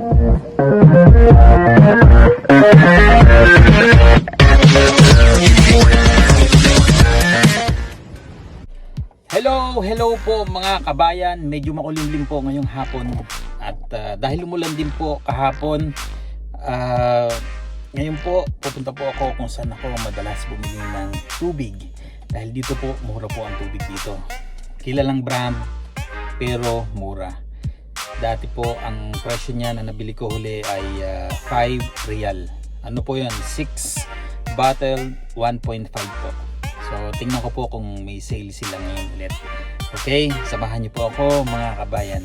Hello, hello po mga kabayan. Medyo makulimlim po ngayong hapon. At ah, dahil umulan din po kahapon, ah, ngayon po pupunta po ako kung saan ako madalas bumili ng tubig. Dahil dito po, mura po ang tubig dito. Kilalang brand, pero mura. Dati po, ang presyo niya na nabili ko huli ay ah, 5 real. Ano po yun? 6 bottle, 1.5 po. So, tingnan ko po kung may sale sila ngayon ulit. Okay, samahan niyo po ako mga kabayan.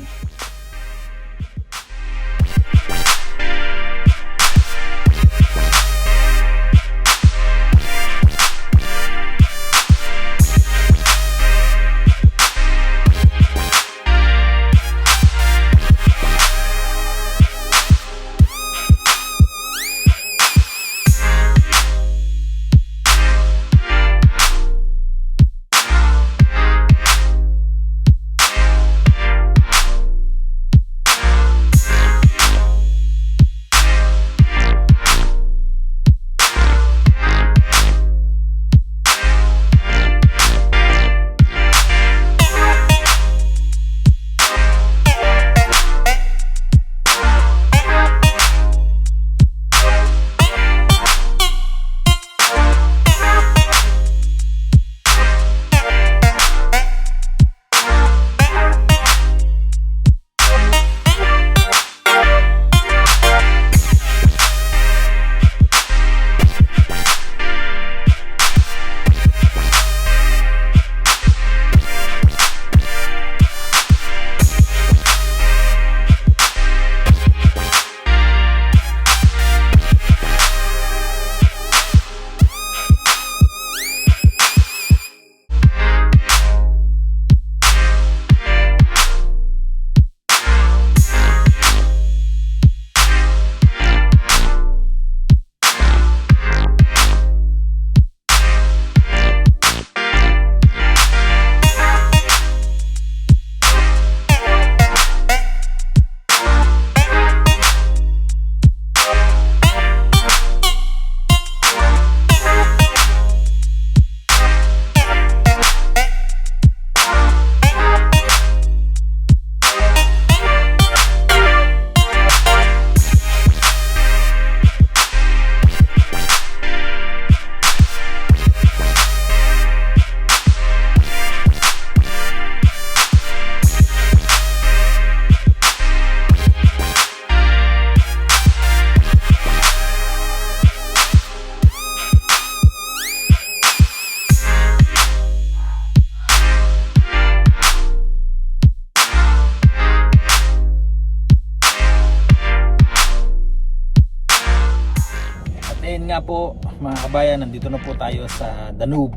Ayun nga po mga kabayan, nandito na po tayo sa Danube.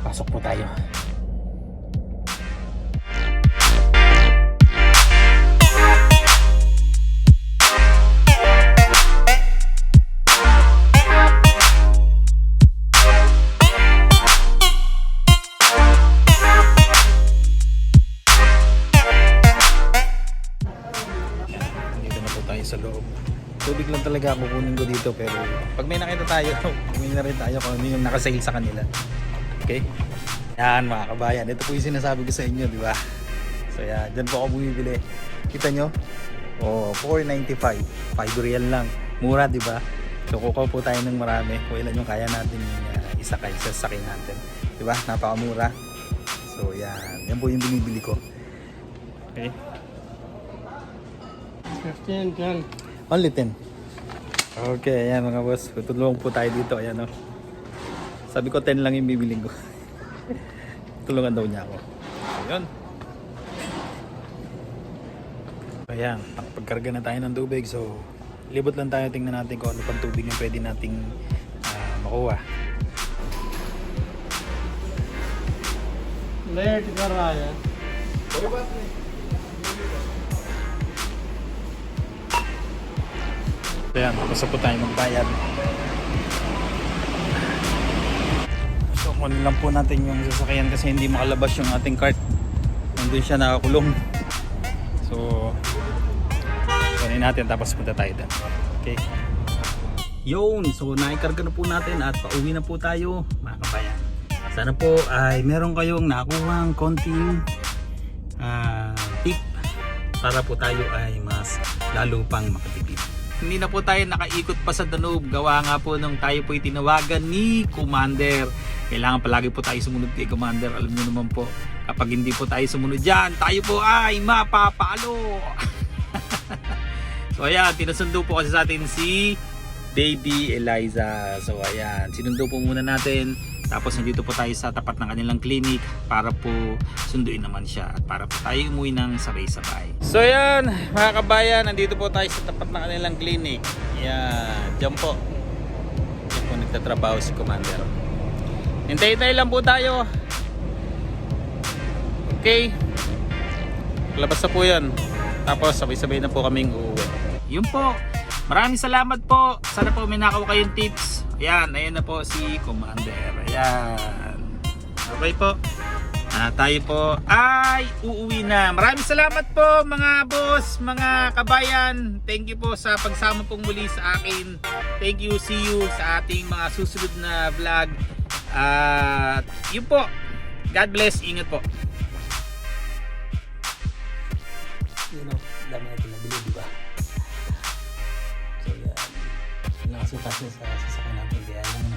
Pasok po tayo. Dito na po tayo sa loob. Tubig lang talaga kukunin ko dito pero pag may nakita tayo, bumili na rin tayo kung ano yung nakasale sa kanila. Okay? Yan mga kabayan, ito po yung sinasabi ko sa inyo, di ba? So yan, dyan po ako bumibili. Kita nyo? Oh, 4.95. 5 real lang. Mura, di ba? So kukuha po tayo ng marami kung ilan yung kaya natin uh, isakay sa sakay natin. Di ba? Napakamura. So yan, yan po yung binibili ko. Okay? 15, 10. Only 10. Okay, ayan mga boss. Tutulong po tayo dito. Ayan o. Oh. Sabi ko 10 lang yung bibiling ko. Tulungan daw niya ako. Ayun. Ayan, pagkarga na tayo ng tubig. So, libot lang tayo. Tingnan natin kung ano pang tubig yung pwede nating uh, makuha. Late ka raya. Boy, ba't So yan, na po tayo magbayad. So kunin lang po natin yung sasakyan kasi hindi makalabas yung ating cart. Nandun siya nakakulong. So, kunin natin tapos punta tayo doon. Okay. Yun, so naikarga na po natin at pauwi na po tayo mga kabayan. Sana po ay meron kayong nakuhang konting ah, tip para po tayo ay mas lalo pang makatipid. Hindi na po tayo nakaikot pa sa Danube. Gawa nga po nung tayo po tinawagan ni Commander. Kailangan palagi po tayo sumunod kay Commander. Alam niyo naman po, kapag hindi po tayo sumunod dyan, tayo po ay mapapalo. so ayan, tinasundo po kasi sa atin si Baby Eliza. So ayan, sinundo po muna natin. Tapos nandito po tayo sa tapat ng kanilang clinic para po sunduin naman siya at para po tayo umuwi ng sabay-sabay. So ayan, mga kabayan, nandito po tayo sa tapat ng kanilang clinic. Yan, dyan po. Dyan po nagtatrabaho si Commander. Hintay-hintay lang po tayo. Okay. Labas na po yan. Tapos sabay-sabay na po kaming uuwi. Yun po. Maraming salamat po. Sana po may nakaw kayong tips. Ayan, ayan na po si Commander. Ayan. Okay po. Ah, tayo po ay uuwi na. Maraming salamat po mga boss, mga kabayan. Thank you po sa pagsama pong muli sa akin. Thank you, see you sa ating mga susunod na vlog. At yun po. God bless. Ingat po. Yun o, dami natin nabili, di ba? So yan. Nakasutas na sa sasakyan natin. Kaya yan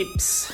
tips.